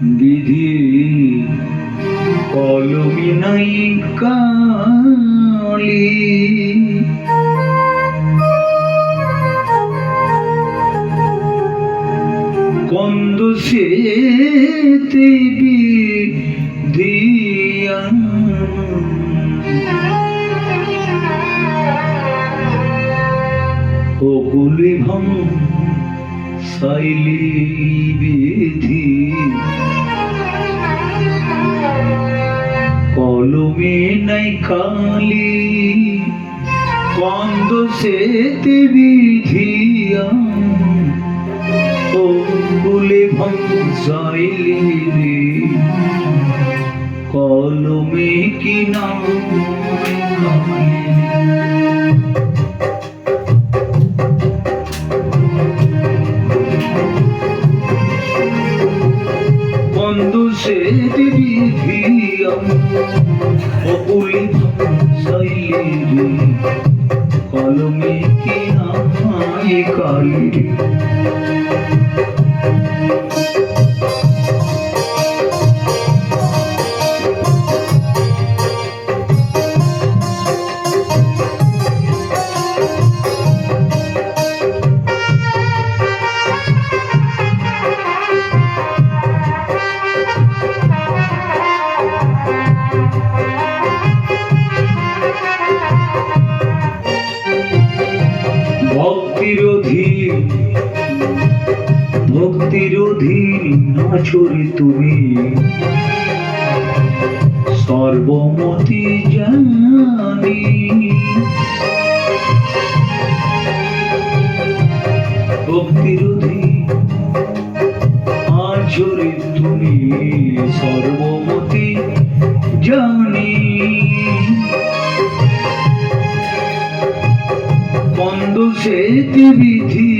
বিধি কলমি নাই কালি। কন্দ সে দিয়া অকুলে ভম সাইলি বিধি। কলমে নাই কালি কন্দ সেতে বিধিয়া ও সাইলি রে কলমে কি নাম সে বিধিয়াম। অকুলি সাইলি কলমে কিনা কালি? অধীন ভক্তির অধীন নাচরে তুমি। সর্বমতি জানি। ভক্তির অধীন আচরে তুমি। সর্বমতি জানি। সেতি বিধি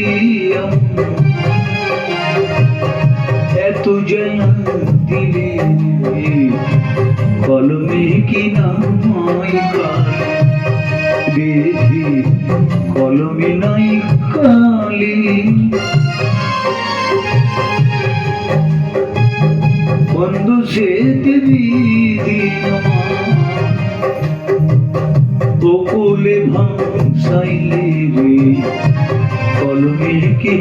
এত জন দিলে কলমে কি নামাই কালি কলমে নাই কালি। বন্ধ সেতি বিধি রে কলমে কি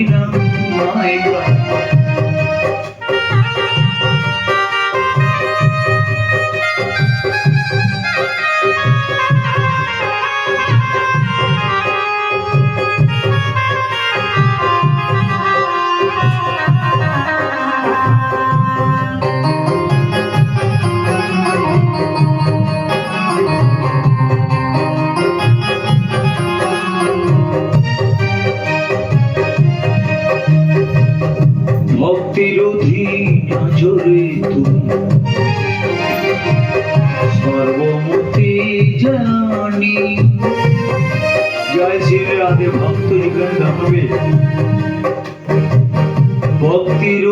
তুমি সর্বমতি জানি। জয় শ্রী রাধে ভক্ত জিজ্ঞাসা হবে ভক্তির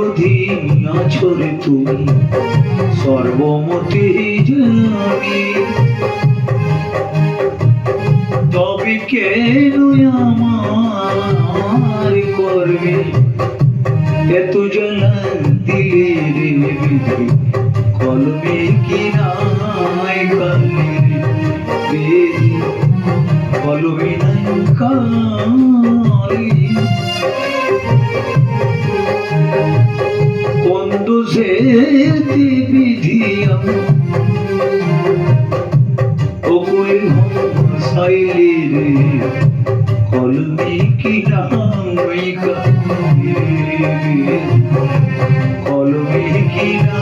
আচরে তুমি। সর্বমতি জানি। তবে কেন আমার করবে এত জ্বালা দিলে রে কলমে কি নাই কলমে নাই কালি কন্দ সে বিধি ওকুল সাইলে কলমে কি নাই কলমে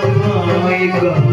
কি নাই